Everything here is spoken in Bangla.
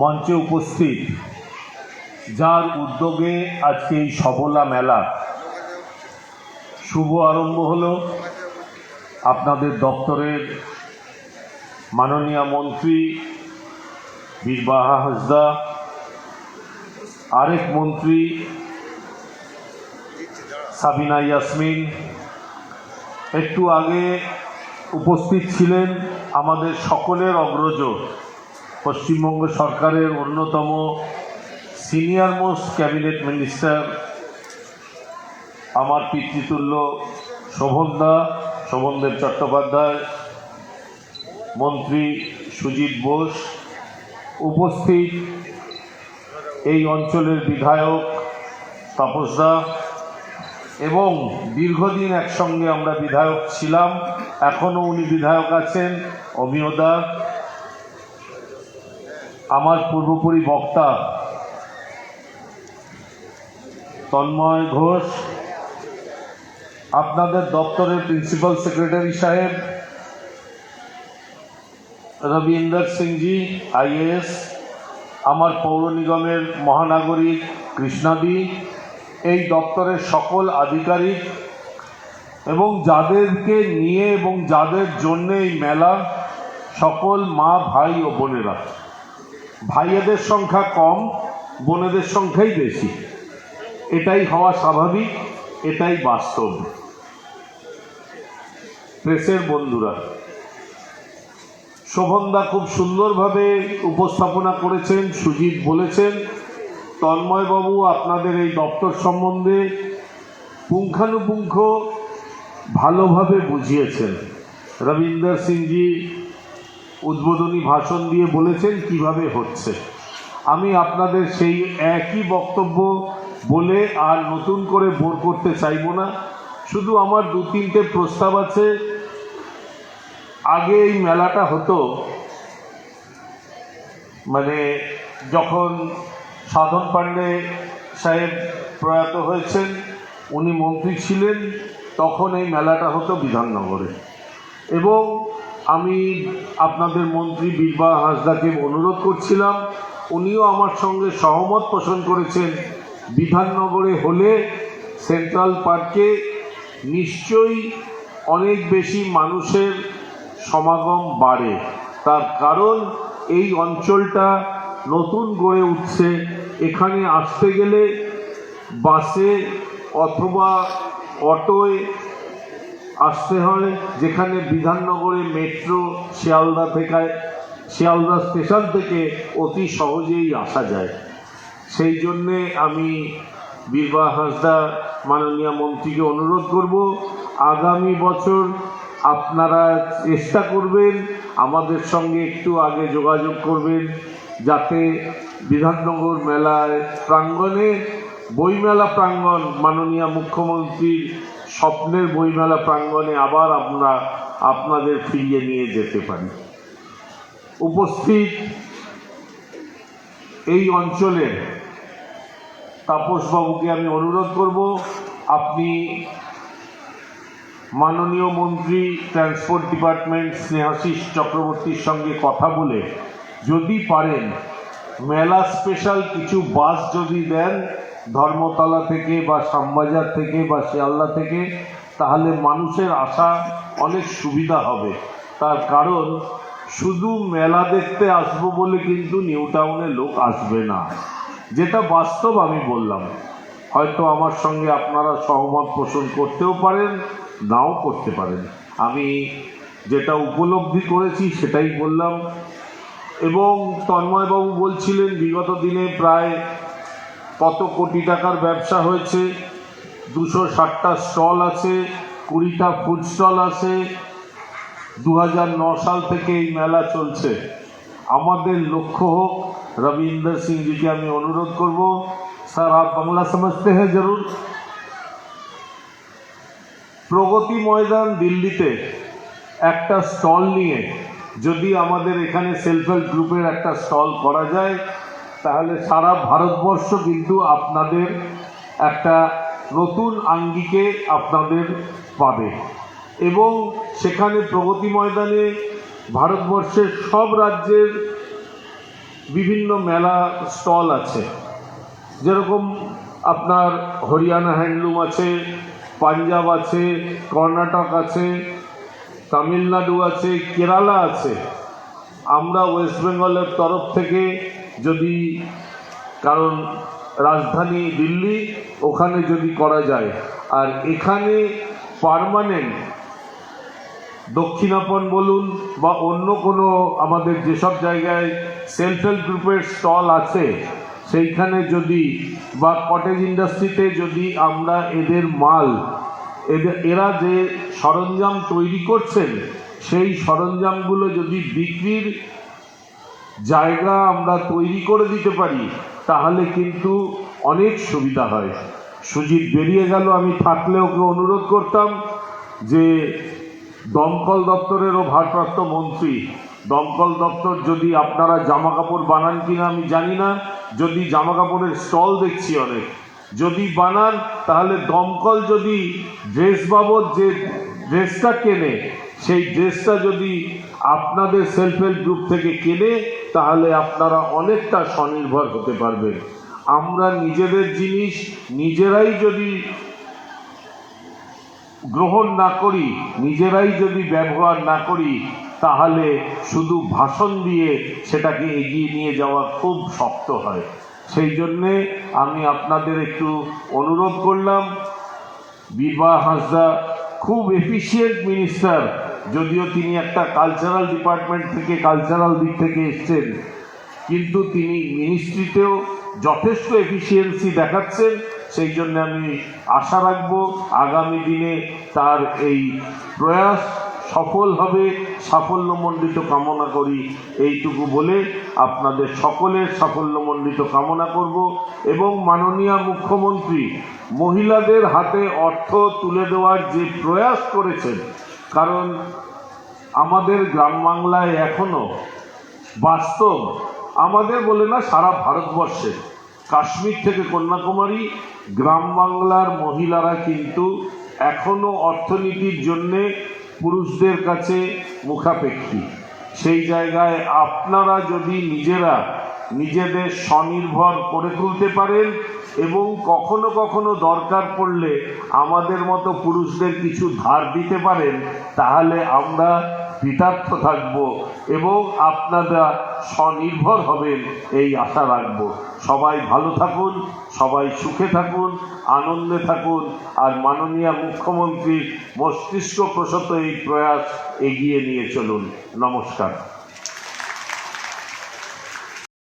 মঞ্চে উপস্থিত, যার উদ্যোগে আজকে এই সবলা মেলা শুভ আরম্ভ হল। আপনাদের দপ্তরের মাননীয় মন্ত্রী বীরবাহা হাসদা আরেক মন্ত্রী সাবিনা ইয়াসমিন, একটু আগে উপস্থিত ছিলেন আমাদের সকলের অগ্রজ পশ্চিমবঙ্গ সরকারের অন্যতম সিনিয়র মোস্ট ক্যাবিনেট মিনিস্টার আমার পিতৃতুল্য শোভনদা শোভনদেব চট্টোপাধ্যায়, মন্ত্রী সুজিত বোস, উপস্থিত এই অঞ্চলের বিধায়ক তাপসদা এবং দীর্ঘদিন একসঙ্গে আমরা বিধায়ক ছিলাম, এখনও উনি বিধায়ক আছেন। অমিয়দা আমার পূর্বপুরী বক্তা, তন্ময় ঘোষ, আপনাদের দপ্তরের প্রিন্সিপাল সেক্রেটারি সাহেব রবীন্দ্র সিংজি, আইএএস, আমার পৌর নিগমের মহানাগরিক কৃষ্ণাদি, এই দপ্তরের সকল আধিকারিক এবং যাদেরকে নিয়ে এবং যাদের জন্য এই মেলা সকল মা, ভাই ও বোনেরা। ভাইয়েদের সংখ্যা কম, বোনেদের সংখ্যাই বেশি। এটাই হওয়া স্বাভাবিক, এটাই বাস্তব। প্রেসের বন্ধুরা শোভনদা খুব সুন্দরভাবে উপস্থাপনা করেছেন, সুজিত বলেছেন, তন্ময়বাবু আপনাদের এই দপ্তর সম্বন্ধে পুঙ্খানুপুঙ্খ ভালোভাবে বুঝিয়েছেন। রবীন্দ্র সিংজি উদ্বোধনী ভাষণ দিয়ে বলেছেন কীভাবে হচ্ছে। আমি আপনাদের সেই একই বক্তব্য বলে আর নতুন করে বোর করতে চাইব না। শুধু আমার দু তিনটে প্রস্তাব আছে। আগে এই মেলাটা হতো। মানে যখন সাধন পাণ্ডে সাহেব প্রয়াত হয়েছেন, উনি মন্ত্রী ছিলেন, তখন এই মেলাটা হতো বিধাননগরে। এবং আমি আপনাদের মন্ত্রী বীরবা হাসদাকে অনুরোধ করছিলাম। উনিও আমার সঙ্গে সহমত পোষণ করেছেন। বিধাননগরে হলে সেন্ট্রাল পার্কে নিশ্চয়ই অনেক বেশি মানুষের সমাগম বাড়ে। তার কারণ, এই অঞ্চলটা নতুন গড়ে উঠছে। এখানে আসতে গেলে বাসে অথবা অটোয় আসতে হয়, যেখানে বিধাননগরে মেট্রো শিয়ালদা থেকে শিয়ালদা স্টেশন থেকে অতি সহজেই আসা যায়। সেই জন্যে আমি বীরবা হাসদা মাননীয় মন্ত্রীকে অনুরোধ করব, আগামী বছর আপনারা চেষ্টা করবেন, আমাদের সঙ্গে একটু আগে যোগাযোগ করবেন, যাতে বিধাননগর মেলায় প্রাঙ্গণে বইমেলা প্রাঙ্গণ মাননীয় মুখ্যমন্ত্রীর স্বপ্নের বইমেলা প্রাঙ্গণে আবার আমরা আপনাদের ফিরিয়ে নিয়ে যেতে পারি। উপস্থিত এই অঞ্চলের তাপসবাবুকে আমি অনুরোধ করব, আপনি মাননীয় মন্ত্রী, ট্রান্সপোর্ট ডিপার্টমেন্ট, স্নেহাশিস চক্রবর্তীর সঙ্গে কথা বলে যদি পারেন, মেলা স্পেশাল কিছু বাস যদি দেন ধর্মতলা থেকে বা শ্যামবাজার থেকে বা শিয়ালদা থেকে, তাহলে মানুষের আসা অনেক সুবিধা হবে। তার কারণ, শুধু মেলা দেখতে আসব বলে কিন্তু নিউ টাউনে লোক আসবে না। যেটা বাস্তব আমি বললাম। হয়তো আমার সঙ্গে আপনারা সহমত পোষণ করতেও পারেন, নাও করতে পারেন। আমি যেটা উপলব্ধি করেছি সেটাই বললাম। এবং তন্ময়বাবু বলছিলেন, বিগত দিনে প্রায় কত কোটি টাকার ব্যবসা হয়েছে? দুশো ষাটটা স্টল আছে, কুড়িটা ফুড স্টল আছে। দু সাল থেকে এই মেলা চলছে। আমাদের লক্ষ্য হোক, রবীন্দ্র সিং জিকে আমি অনুরোধ করব। স্যার, আপ বাংলা সমঝতে হ্যাঁ জরুর। প্রগতি ময়দান দিল্লিতে একটা স্টল নিয়ে যদি আমাদের এখানে সেলফ হেল্প গ্রুপের একটা স্টল করা যায় তাহলে সারা ভারতবর্ষ কিন্তু আপনাদের একটা নতুন আঙ্গিকে আপনাদের পাবে। এবং সেখানে প্রগতি ময়দানে ভারতবর্ষের সব রাজ্যের বিভিন্ন মেলা স্টল আছে। যেরকম আপনার হরিয়ানা হ্যান্ডলুম আছে, পাঞ্জাব আছে, কর্ণাটক আছে, তামিলনাড়ু আছে, কেরালা আছে। আমরা ওয়েস্ট বেঙ্গলের তরফ থেকে যদি কারণ রাজধানী দিল্লি, ওখানে যদি করা যায়। আর এখানে পার্মানেন্ট দক্ষিণাপন বলুন বা অন্য কোনো আমাদের যেসব জায়গায় সেলফ হেল্প গ্রুপের স্টল আছে, সেইখানে যদি বা কটেজ ইন্ডাস্ট্রিতে যদি আমরা এদের মাল এদের এরা যে সরঞ্জাম তৈরি করছেন, সেই সরঞ্জামগুলো যদি বিক্রির জায়গা আমরা তৈরি করে দিতে পারি, তাহলে কিন্তু অনেক সুবিধা হয়। সুজিত, বেরিয়ে গেল, আমি থাকলে ওকে অনুরোধ করতাম যে দমকল দপ্তরেরও ভারপ্রাপ্ত মন্ত্রী, দমকল দপ্তর যদি আপনারা জামা কাপড় বানান কিনা আমি জানি না, যদি জামা কাপড়ের স্টল দেখছি অনেক। যদি বানান, তাহলে দমকল যদি ড্রেস বাবদ যে ড্রেসটা কেনে সেই ড্রেসটা যদি আপনাদের সেলফ হেল্প গ্রুপ থেকে কেনে, তাহলে আপনারা অনেকটা স্বনির্ভর হতে পারবেন। আমরা নিজেদের জিনিস নিজেরাই যদি গ্রহণ না করি, নিজেরাই যদি ব্যবহার না করি, তাহলে শুধু ভাষণ দিয়ে সেটাকে এগিয়ে নিয়ে যাওয়া খুব শক্ত হয়। সেই জন্যে আমি আপনাদের একটু অনুরোধ করলাম বিবাহ হাসদা খুব এফিসিয়েন্ট মিনিস্টার যদিও তিনি একটা কালচারাল ডিপার্টমেন্ট থেকে কালচারাল দিক থেকে এসছেন, কিন্তু তিনি মিনিস্ট্রিতেও যথেষ্ট এফিসিয়েন্সি দেখাচ্ছেন। সেই জন্য আমি আশা রাখব আগামী দিনে তার এই প্রয়াস সফল হবে, সাফল্যমণ্ডিত কামনা করি এইটুকু বলে আপনাদের সকলের সাফল্যমণ্ডিত কামনা করব এবং মাননীয় মুখ্যমন্ত্রী মহিলাদের হাতে অর্থ তুলে দেওয়ার যে প্রয়াস করেছেন কারণ আমাদের গ্রাম বাংলায় এখনও বাস্তব, আমাদের বলে না সারা ভারতবর্ষে। কাশ্মীর থেকে কন্যাকুমারী, গ্রাম বাংলার মহিলারা কিন্তু এখনও অর্থনীতির জন্যে পুরুষদের কাছে মুখাপেক্ষী। সেই জায়গায় আপনারা যদি নিজেরা নিজেদের স্বনির্ভর করে তুলতে পারেন এবং কখনো কখনো দরকার পড়লে আমাদের মতো পুরুষদের কিছু ধার দিতে পারেন, তাহলে আমরা কৃতার্থ থাকব এবং আপনারা স্বনির্ভর হবেন এই আশা রাখব। সবাই ভালো থাকুন, সবাই সুখে থাকুন, আনন্দে থাকুন, আর মাননীয় মুখ্যমন্ত্রীর মস্তিষ্ক প্রসত এই প্রয়াস এগিয়ে নিয়ে চলুন। নমস্কার।